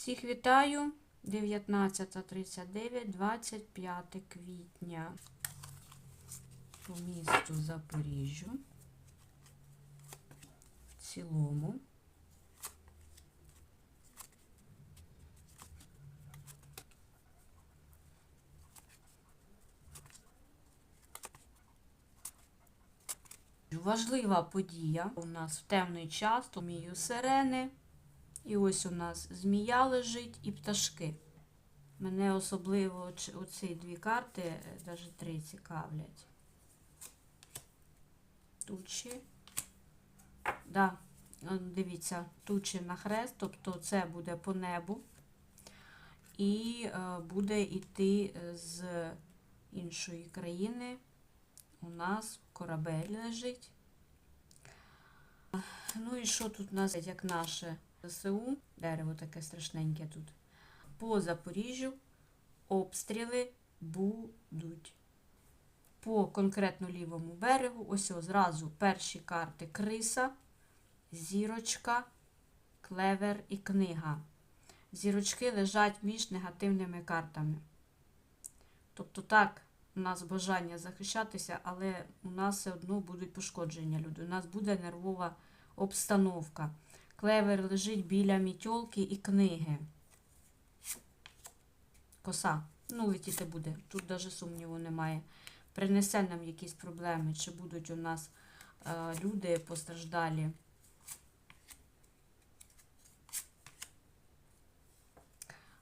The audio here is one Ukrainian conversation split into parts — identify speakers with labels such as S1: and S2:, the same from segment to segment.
S1: Всіх вітаю. 19.39, 25 квітня по місту Запоріжжю. В цілому. Важлива подія у нас в темний час, то мію сирени. І ось у нас змія лежить і пташки. Мене особливо оці дві карти, навіть три цікавлять. Тучі. Да, дивіться, тучі на хрест, тобто це буде по небу. І е, буде йти е, з іншої країни. У нас корабель лежить. Ну і що тут у нас, як наше ЗСУ, дерево таке страшненьке тут. По Запоріжжю обстріли будуть. По конкретно лівому берегу, ось о, зразу перші карти криса, зірочка, клевер і книга. Зірочки лежать між негативними картами. Тобто так, у нас бажання захищатися, але у нас все одно будуть пошкодження люди. У нас буде нервова обстановка. Клевер лежить біля мітьолки і книги. Коса. Ну, летіти буде. Тут навіть сумніву немає. Принесе нам якісь проблеми, чи будуть у нас е, люди постраждалі.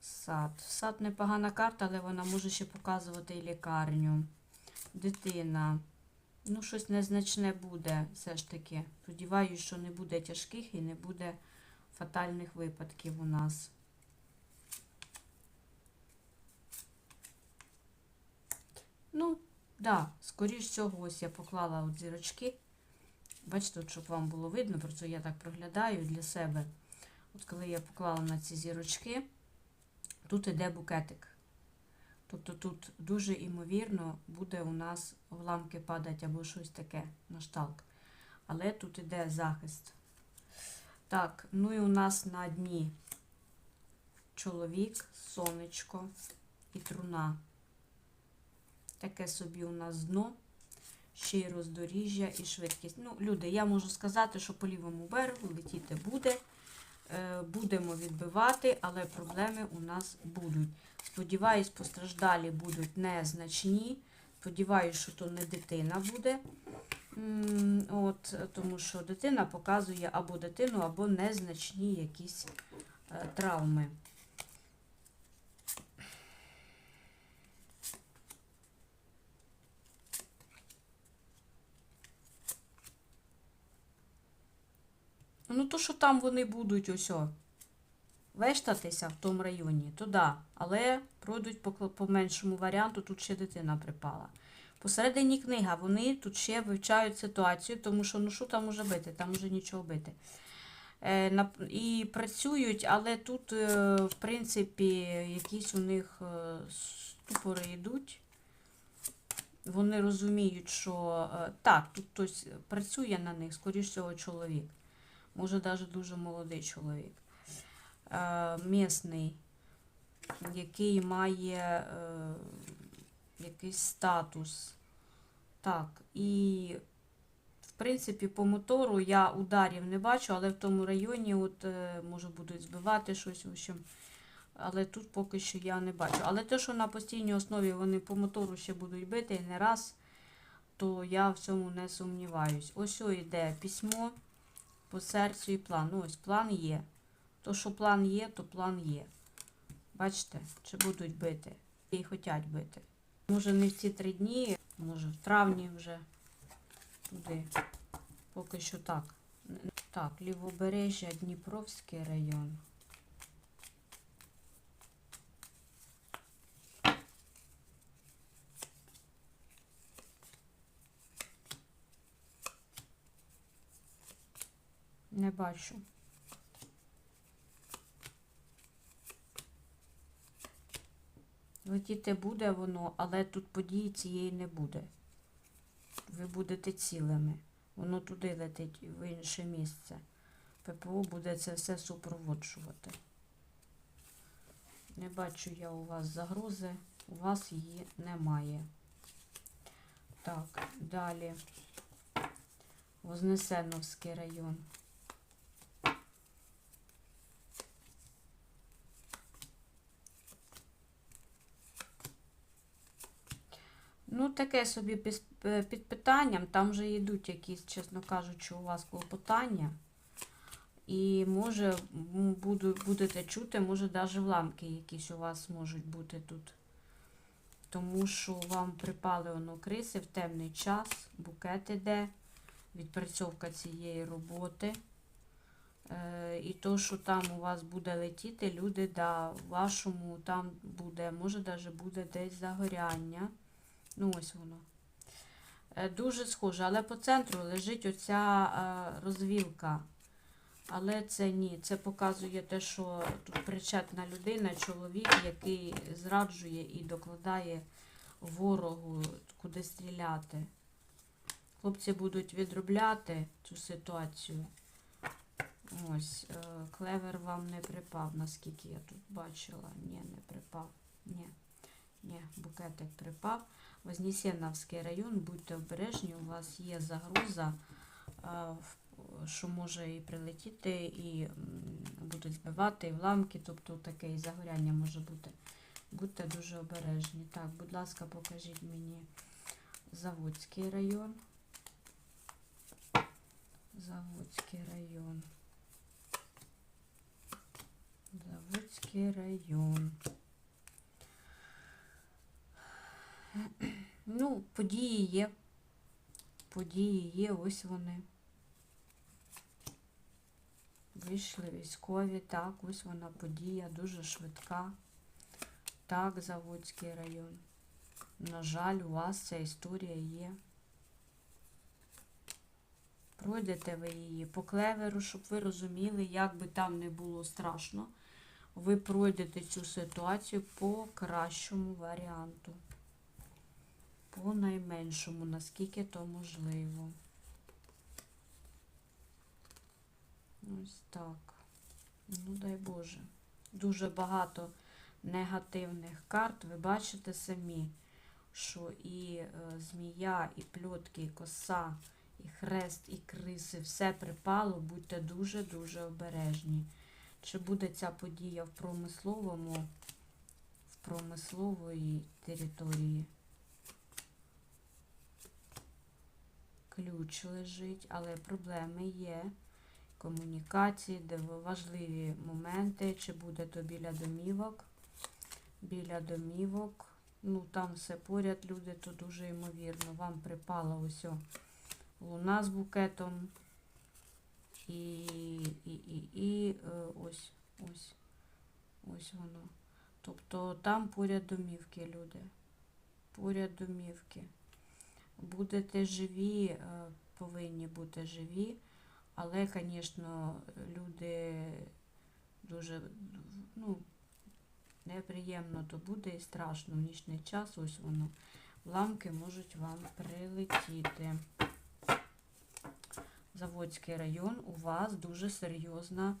S1: Сад. Сад непогана карта, але вона може ще показувати і лікарню. Дитина. Ну, щось незначне буде все ж таки. Сподіваюсь, що не буде тяжких і не буде фатальних випадків у нас. Ну, да, скоріш всього, ось я поклала от зірочки. Бачите, от, щоб вам було видно, просто я так проглядаю для себе. От коли я поклала на ці зірочки, тут іде букетик. Тобто тут дуже імовірно буде у нас уламки падати або щось таке на шталк. Але тут іде захист. Так, ну і у нас на дні чоловік, сонечко і труна. Таке собі у нас дно, ще й роздоріжжя і швидкість. Ну, люди, я можу сказати, що по лівому берегу летіти буде. Е, Будемо відбивати, але проблеми у нас будуть. Сподіваюсь, постраждалі будуть незначні. Сподіваюсь, що то не дитина буде. От, тому що дитина показує або дитину, або незначні якісь е, травми. Ну, то, що там вони будуть ось вештатися в тому районі, то да. Але пройдуть по, по меншому варіанту, тут ще дитина припала. Посередині книга, вони тут ще вивчають ситуацію, тому що ну що там може бити, там уже нічого бити. Е, і працюють, але тут, е, в принципі, якісь у них е, ступори йдуть. Вони розуміють, що е, так, тут хтось працює на них, скоріш всього, чоловік. Може, навіть дуже молодий чоловік. Е, місний, який має е, якийсь статус. Так, і в принципі, по мотору я ударів не бачу, але в тому районі от, е, може будуть збивати щось. В общем, але тут поки що я не бачу. Але те, що на постійній основі вони по мотору ще будуть бити не раз, то я в цьому не сумніваюсь. Ось йде письмо по серцю і план. Ну, ось план є. То, що план є, то план є. Бачите, чи будуть бити? І хочуть бити. Може, не в ці три дні, може в травні вже туди. Поки що так. Так, лівобережжя, Дніпровський район. Не бачу. Летіти буде воно, але тут події цієї не буде. Ви будете цілими. Воно туди летить, в інше місце. ППО буде це все супроводжувати. Не бачу я у вас загрози, у вас її немає. Так, далі. Вознесеновський район. Ну, таке собі е, під питанням. Там вже йдуть якісь, чесно кажучи, у вас клопотання. І може буду, будете чути, може навіть вламки якісь у вас можуть бути тут. Тому що вам припали воно криси в темний час, букет іде, відпрацьовка цієї роботи. Е, і то, що там у вас буде летіти, люди, да, вашому там буде, може навіть буде десь загоряння. Ну, ось воно. Е, Дуже схоже, але по центру лежить оця е, розвілка. Але це ні. Це показує те, що тут причетна людина, чоловік, який зраджує і докладає ворогу, куди стріляти. Хлопці будуть відробляти цю ситуацію. Ось, е, клевер вам не припав, наскільки я тут бачила. Ні, не припав. Ні, ні, букетик припав. Вознесеновський район, будьте обережні, у вас є загроза, е, що може і прилетіти, і будуть збивати, і вламки, тобто таке і загоряння може бути. Будьте дуже обережні. Так, будь ласка, покажіть мені Заводський район. Заводський район. Заводський район. Ну, події є. Події є, ось вони. Вийшли військові, так, ось вона подія, дуже швидка. Так, Заводський район. На жаль, у вас ця історія є. Пройдете ви її по клеверу, щоб ви розуміли, як би там не було страшно. Ви пройдете цю ситуацію по кращому варіанту. По найменшому, наскільки то можливо. Ось так. Ну, дай Боже. Дуже багато негативних карт. Ви бачите самі, що і е, змія, і пльотки, і коса, і хрест, і криси, все припало. Будьте дуже-дуже обережні. Чи буде ця подія в промисловому, в промислової території? Ключ лежить, але проблеми є. Комунікації, де важливі моменти, чи буде то біля домівок. Біля домівок. Ну, там все поряд, люди, то дуже ймовірно. Вам припала ось луна з букетом. І, і, і, і е, ось, ось, ось воно. Тобто там поряд домівки, люди. Поряд домівки. Будете живі, е, повинні бути живі. Але, звісно, люди дуже ну, неприємно то буде і страшно в нічний час, ось воно. Ламки можуть вам прилетіти. Заводський район, у вас дуже серйозна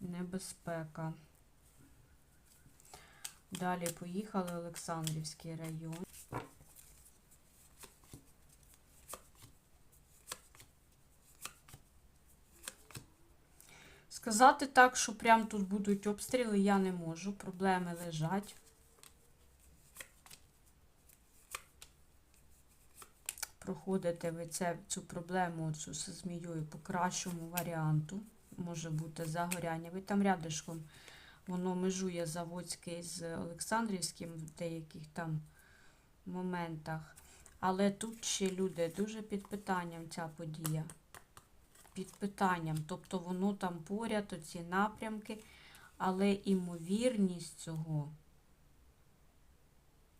S1: небезпека. Далі поїхали Олександрівський район. Сказати так, що прям тут будуть обстріли, я не можу. Проблеми лежать. Проходите ви це, цю проблему цю зі змією по кращому варіанту. Може бути загоряння. Ви там рядишком, воно межує Заводський з Олександрівським в деяких там моментах. Але тут ще люди дуже під питанням ця подія під питанням. Тобто воно там поряд, оці напрямки, але імовірність цього,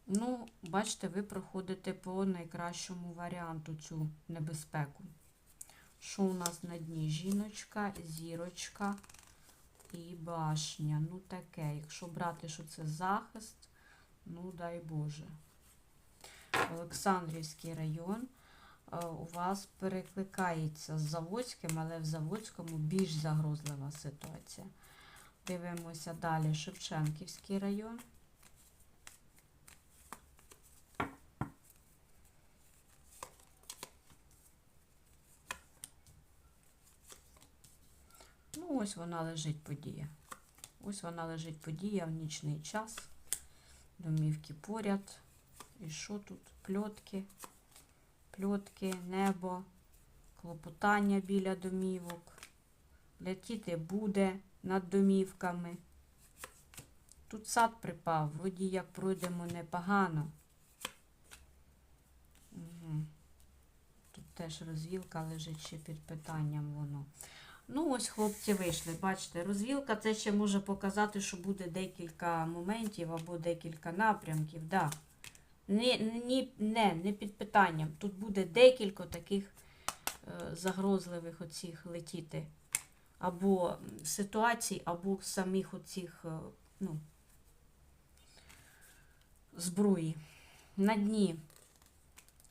S1: ну, бачите, ви проходите по найкращому варіанту цю небезпеку. Що у нас на дні? Жіночка, зірочка і башня. Ну, таке. Якщо брати, що це захист, ну дай Боже. Олександрівський район у вас перекликається з Заводським, але в Заводському більш загрозлива ситуація. Дивимося далі Шевченківський район. Ну, ось вона лежить подія. Ось вона лежить подія в нічний час. Домівки поряд. І що тут? Пльотки, пльотки, небо, клопотання біля домівок. Летіти буде над домівками. Тут сад припав, вроді як пройдемо непогано. Угу. Тут теж розвілка лежить ще під питанням воно. Ну, ось хлопці вийшли. Бачите, розвілка це ще може показати, що буде декілька моментів або декілька напрямків. Да. Не, ні, не, не під питанням. Тут буде декілька таких е, загрозливих оцих летіти. Або ситуацій, або самих оцих е, ну, зброї. На дні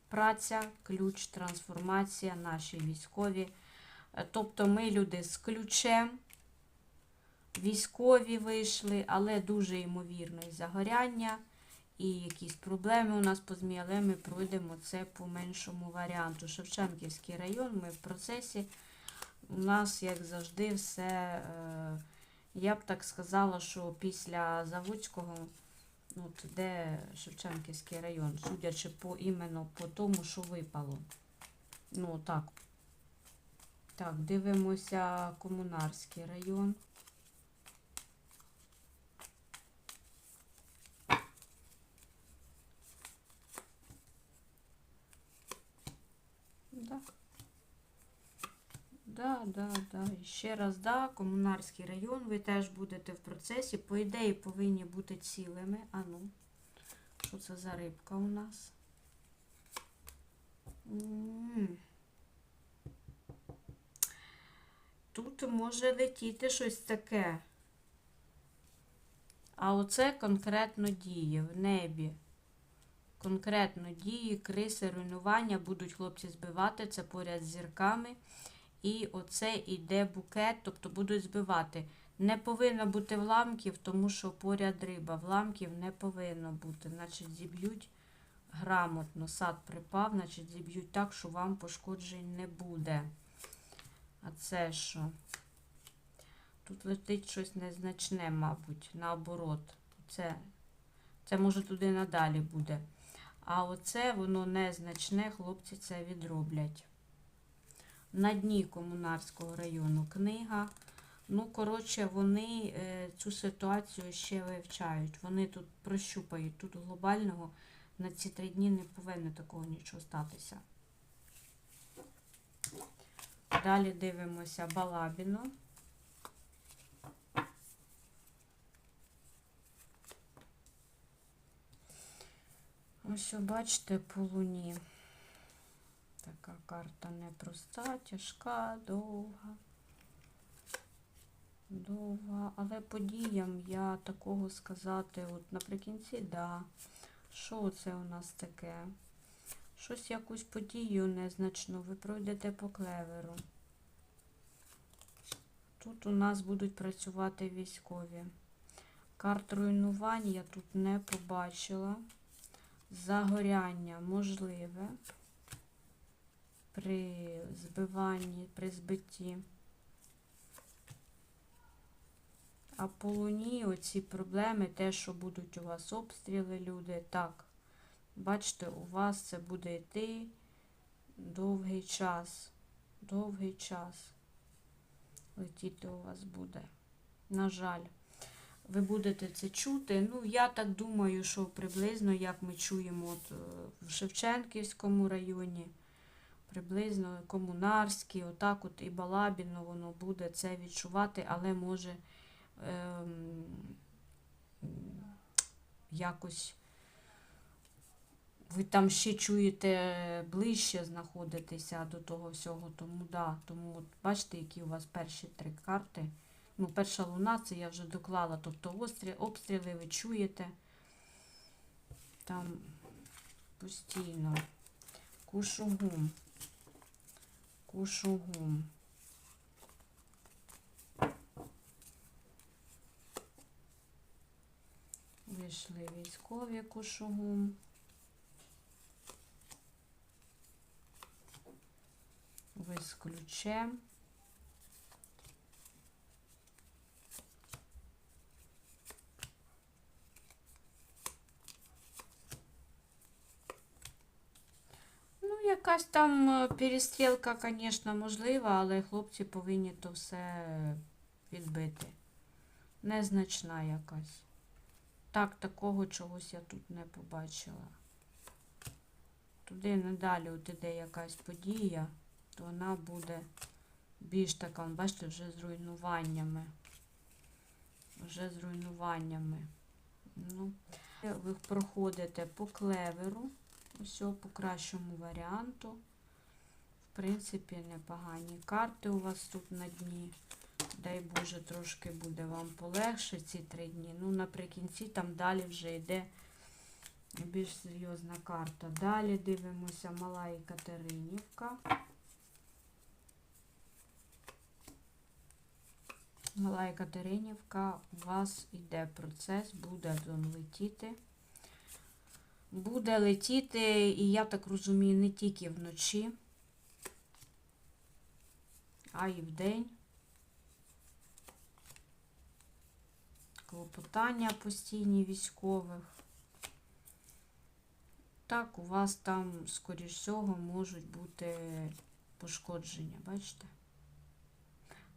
S1: праця, ключ, трансформація, наші військові. Е, Тобто ми люди з ключем, військові вийшли, але дуже ймовірно і загоряння, і якісь проблеми у нас по змі, але ми пройдемо це по меншому варіанту. Шевченківський район, ми в процесі. У нас, як завжди, все, е, я б так сказала, що після Заводського, ну, от де Шевченківський район, судячи по іменно по тому, що випало. Ну, так. Так, дивимося Комунарський район. Да. Да, да, да. І ще раз, да, Комунарський район, ви теж будете в процесі. По ідеї повинні бути цілими. А ну, що це за рибка у нас? М. Тут може летіти щось таке. А оце конкретно діє в небі. Конкретно дії, криси, руйнування будуть хлопці збивати це поряд з зірками. І оце іде букет, тобто будуть збивати. Не повинно бути вламків, тому що поряд риба. Вламків не повинно бути. Значить, зіб'ють грамотно. Сад припав, значить, зіб'ють так, що вам пошкоджень не буде. А це що? Тут летить щось незначне, мабуть, наоборот. Це, це може туди надалі буде. А оце воно незначне, хлопці це відроблять. На дні Комунарського району книга. Ну, коротше, вони е, цю ситуацію ще вивчають. Вони тут прощупають. Тут глобального на ці три дні не повинно такого нічого статися. Далі дивимося Балабіно. Ось, бачите, по луні. Така карта непроста, тяжка, довга. Довга. Але подіям я такого сказати, от наприкінці, да. Що це у нас таке? Щось якусь подію незначну. Ви пройдете по клеверу. Тут у нас будуть працювати військові. Карт руйнувань я тут не побачила. Загоряння можливе при збиванні, при збитті. А по луні оці проблеми, те, що будуть у вас обстріли, люди, так. Бачите, у вас це буде йти довгий час. Довгий час. Летіти у вас буде. На жаль, ви будете це чути. Ну, я так думаю, що приблизно, як ми чуємо от, е, в Шевченківському районі, приблизно Комунарський, отак от і Балабіно воно буде це відчувати, але може ем, якось ви там ще чуєте ближче знаходитеся до того всього. Тому да, тому от бачите, які у вас перші три карти. Ну, перша луна, це я вже доклала. Тобто острі- обстріли ви чуєте. Там постійно. Кушугум кожугом. Вийшли військові кошугом. Весь ключем. Якась там е, перестрілка, звісно, можлива, але хлопці повинні то все відбити. Незначна якась. Так, такого чогось я тут не побачила. Туди надалі от іде якась подія, то вона буде більш така, бачите, вже з руйнуваннями. Вже з руйнуваннями. Ну, ви проходите по клеверу, ось по кращому варіанту. В принципі, непогані карти у вас тут на дні. Дай Боже, трошки буде вам полегше ці три дні. Ну, наприкінці там далі вже йде більш серйозна карта. Далі дивимося Мала Екатеринівка. Мала Екатеринівка, у вас йде процес, буде він летіти. Буде летіти, і я так розумію, не тільки вночі, а й вдень. Клопотання постійні військових. Так, у вас там, скоріш всього, можуть бути пошкодження, бачите?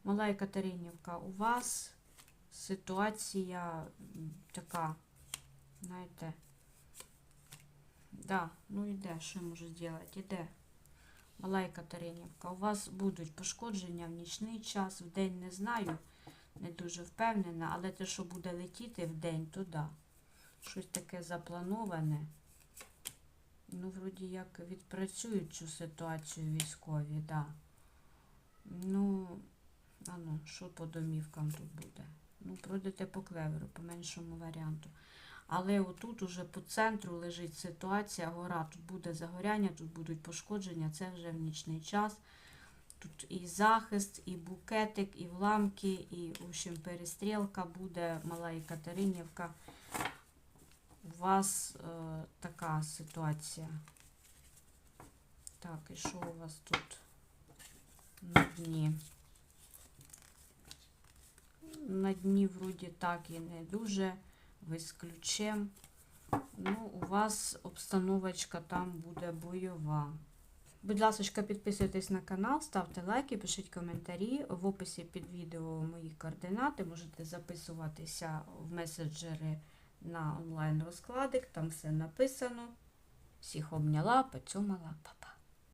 S1: Мала Екатеринівка, у вас ситуація така, знаєте, да, ну іде, що я можу зробити? Іде. Мала Екатеринівка, у вас будуть пошкодження в нічний час, в день не знаю, не дуже впевнена, але те, що буде летіти в день, то да. Щось таке заплановане. Ну, вроді як відпрацюють цю ситуацію військові, да. Ну, а ну, що по домівкам тут буде? Ну, пройдете по клеверу, по меншому варіанту. Але отут уже по центру лежить ситуація, гора, тут буде загоряння, тут будуть пошкодження, це вже в нічний час. Тут і захист, і букетик, і вламки, і, в общем, перестрілка буде, мала Екатеринівка. У вас е, така ситуація. Так, і що у вас тут на дні? На дні вроді так і не дуже. Ви ключем. Ну, у вас обстановочка там буде бойова. Будь ласка, підписуйтесь на канал, ставте лайки, пишіть коментарі. В описі під відео мої координати. Можете записуватися в меседжери на онлайн розкладик. Там все написано. Всіх обняла, поцьомала,